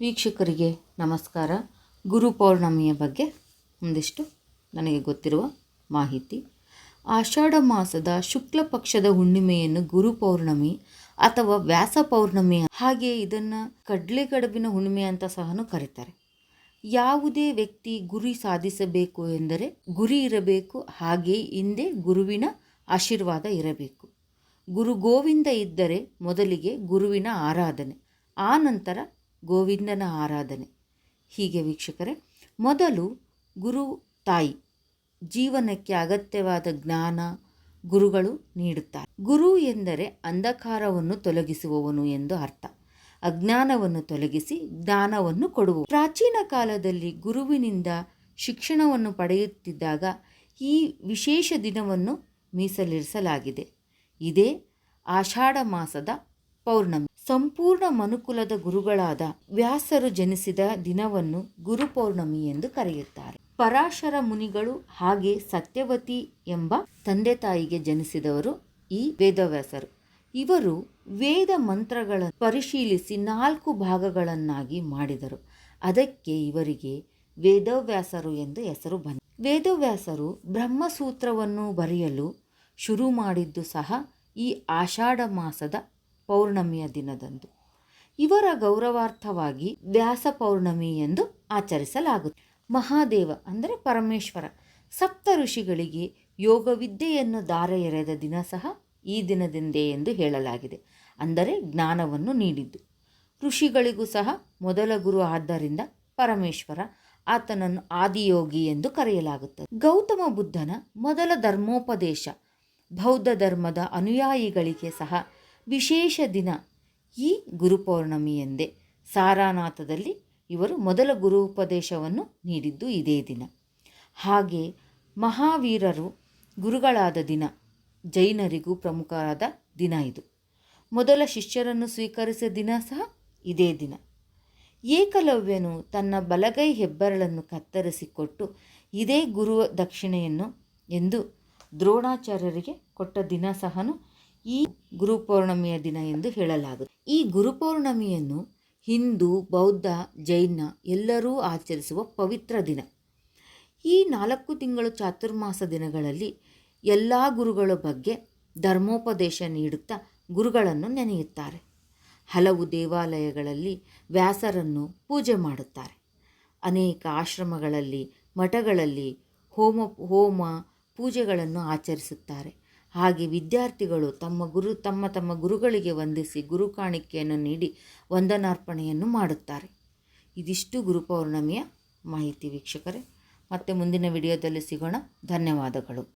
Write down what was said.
ವೀಕ್ಷಕರಿಗೆ ನಮಸ್ಕಾರ. ಗುರು ಪೌರ್ಣಮಿಯ ಬಗ್ಗೆ ಒಂದಿಷ್ಟು ನನಗೆ ಗೊತ್ತಿರುವ ಮಾಹಿತಿ. ಆಷಾಢ ಮಾಸದ ಶುಕ್ಲ ಪಕ್ಷದ ಹುಣ್ಣಿಮೆಯನ್ನು ಗುರು ಪೌರ್ಣಮಿ ಅಥವಾ ವ್ಯಾಸ ಪೌರ್ಣಮಿ ಹಾಗೆ ಇದನ್ನು ಕಡಲೆಗಡಬಿನ ಹುಣ್ಣಿಮೆ ಅಂತ ಸಹ ಕರೀತಾರೆ. ಯಾವುದೇ ವ್ಯಕ್ತಿ ಗುರಿ ಸಾಧಿಸಬೇಕು ಎಂದರೆ ಗುರಿ ಇರಬೇಕು, ಹಾಗೆ ಹಿಂದೆ ಗುರುವಿನ ಆಶೀರ್ವಾದ ಇರಬೇಕು. ಗುರು ಗೋವಿಂದ ಇದ್ದರೆ ಮೊದಲಿಗೆ ಗುರುವಿನ ಆರಾಧನೆ, ಆ ನಂತರ ಗೋವಿಂದನ ಆರಾಧನೆ. ಹೀಗೆ ವೀಕ್ಷಕರೇ, ಮೊದಲು ಗುರು ತಾಯಿ ಜೀವನಕ್ಕೆ ಅಗತ್ಯವಾದ ಜ್ಞಾನ ಗುರುಗಳು ನೀಡುತ್ತಾರೆ. ಗುರು ಎಂದರೆ ಅಂಧಕಾರವನ್ನು ತೊಲಗಿಸುವವನು ಎಂದು ಅರ್ಥ. ಅಜ್ಞಾನವನ್ನು ತೊಲಗಿಸಿ ಜ್ಞಾನವನ್ನು ಕೊಡುವ ಪ್ರಾಚೀನ ಕಾಲದಲ್ಲಿ ಗುರುವಿನಿಂದ ಶಿಕ್ಷಣವನ್ನು ಪಡೆಯುತ್ತಿದ್ದಾಗ ಈ ವಿಶೇಷ ದಿನವನ್ನು ಮೀಸಲಿರಿಸಲಾಗಿದೆ. ಇದೇ ಆಷಾಢ ಮಾಸದ ಪೌರ್ಣಮಿ. ಸಂಪೂರ್ಣ ಮನುಕುಲದ ಗುರುಗಳಾದ ವ್ಯಾಸರು ಜನಿಸಿದ ದಿನವನ್ನು ಗುರುಪೌರ್ಣಮಿ ಎಂದು ಕರೆಯುತ್ತಾರೆ. ಪರಾಶರ ಮುನಿಗಳು ಹಾಗೆ ಸತ್ಯವತಿ ಎಂಬ ತಂದೆ ತಾಯಿಗೆ ಜನಿಸಿದವರು ಈ ವೇದವ್ಯಾಸರು. ಇವರು ವೇದ ಮಂತ್ರಗಳನ್ನು ಪರಿಶೀಲಿಸಿ ನಾಲ್ಕು ಭಾಗಗಳನ್ನಾಗಿ ಮಾಡಿದರು. ಅದಕ್ಕೆ ಇವರಿಗೆ ವೇದವ್ಯಾಸರು ಎಂದು ಹೆಸರು ಬಂದ ವೇದವ್ಯಾಸರು ಬ್ರಹ್ಮಸೂತ್ರವನ್ನು ಬರೆಯಲು ಶುರು ಮಾಡಿದ್ದು ಸಹ ಈ ಆಷಾಢ ಮಾಸದ ಪೌರ್ಣಮಿಯ ದಿನದಂದು. ಇವರ ಗೌರವಾರ್ಥವಾಗಿ ವ್ಯಾಸ ಪೌರ್ಣಮಿ ಎಂದು ಆಚರಿಸಲಾಗುತ್ತೆ ಮಹಾದೇವ ಅಂದರೆ ಪರಮೇಶ್ವರ. ಸಪ್ತ ಋಷಿಗಳಿಗೆ ಯೋಗವಿದ್ಯೆಯನ್ನು ದಾರ ಎರೆದ ದಿನ ಸಹ ಈ ದಿನದಿಂದೇ ಎಂದು ಹೇಳಲಾಗಿದೆ. ಅಂದರೆ ಜ್ಞಾನವನ್ನು ನೀಡಿದ್ದು. ಋಷಿಗಳಿಗೂ ಸಹ ಮೊದಲ ಗುರು ಆದ್ದರಿಂದ ಪರಮೇಶ್ವರ, ಆತನನ್ನು ಆದಿಯೋಗಿ ಎಂದು ಕರೆಯಲಾಗುತ್ತದೆ. ಗೌತಮ ಬುದ್ಧನ ಮೊದಲ ಧರ್ಮೋಪದೇಶ, ಬೌದ್ಧ ಧರ್ಮದ ಅನುಯಾಯಿಗಳಿಗೆ ಸಹ ವಿಶೇಷ ದಿನ. ಈ ಗುರುಪೌರ್ಣಮಿ ಎಂದೇ ಸಾರಾನಾಥದಲ್ಲಿ ಇವರು ಮೊದಲ ಗುರು ಉಪದೇಶವನ್ನು ನೀಡಿದ್ದು ಇದೇ ದಿನ. ಹಾಗೆ ಮಹಾವೀರರು ಗುರುಗಳಾದ ದಿನ, ಜೈನರಿಗೂ ಪ್ರಮುಖವಾದ ದಿನ ಇದು. ಮೊದಲ ಶಿಷ್ಯರನ್ನು ಸ್ವೀಕರಿಸಿದ ದಿನ ಸಹ ಇದೇ ದಿನ. ಏಕಲವ್ಯನು ತನ್ನ ಬಲಗೈ ಹೆಬ್ಬರಳನ್ನು ಕತ್ತರಿಸಿಕೊಟ್ಟು ಇದೇ ಗುರು ದಕ್ಷಿಣೆಯನ್ನು ಎಂದು ದ್ರೋಣಾಚಾರ್ಯರಿಗೆ ಕೊಟ್ಟ ದಿನ ಸಹ ಈ ಗುರುಪೌರ್ಣಮಿಯ ದಿನ ಎಂದು ಹೇಳಲಾಗುತ್ತೆ ಈ ಗುರುಪೌರ್ಣಮಿಯನ್ನು ಹಿಂದೂ, ಬೌದ್ಧ, ಜೈನ ಎಲ್ಲರೂ ಆಚರಿಸುವ ಪವಿತ್ರ ದಿನ. ಈ ನಾಲ್ಕು ತಿಂಗಳು ಚಾತುರ್ಮಾಸ ದಿನಗಳಲ್ಲಿ ಎಲ್ಲ ಗುರುಗಳ ಬಗ್ಗೆ ಧರ್ಮೋಪದೇಶ ನೀಡುತ್ತಾ ಗುರುಗಳನ್ನು ನೆನೆಯುತ್ತಾರೆ. ಹಲವು ದೇವಾಲಯಗಳಲ್ಲಿ ವ್ಯಾಸರನ್ನು ಪೂಜೆ ಮಾಡುತ್ತಾರೆ. ಅನೇಕ ಆಶ್ರಮಗಳಲ್ಲಿ, ಮಠಗಳಲ್ಲಿ ಹೋಮ ಹೋಮ ಪೂಜೆಗಳನ್ನು ಆಚರಿಸುತ್ತಾರೆ. ಹಾಗೆ ವಿದ್ಯಾರ್ಥಿಗಳು ತಮ್ಮ ಗುರು, ತಮ್ಮ ತಮ್ಮ ಗುರುಗಳಿಗೆ ವಂದಿಸಿ ಗುರು ಕಾಣಿಕೆಯನ್ನು ನೀಡಿ ವಂದನಾರ್ಪಣೆಯನ್ನು ಮಾಡುತ್ತಾರೆ. ಇದಿಷ್ಟು ಗುರುಪೌರ್ಣಮಿಯ ಮಾಹಿತಿ ವೀಕ್ಷಕರೇ. ಮತ್ತೆ ಮುಂದಿನ ವಿಡಿಯೋದಲ್ಲಿ ಸಿಗೋಣ. ಧನ್ಯವಾದಗಳು.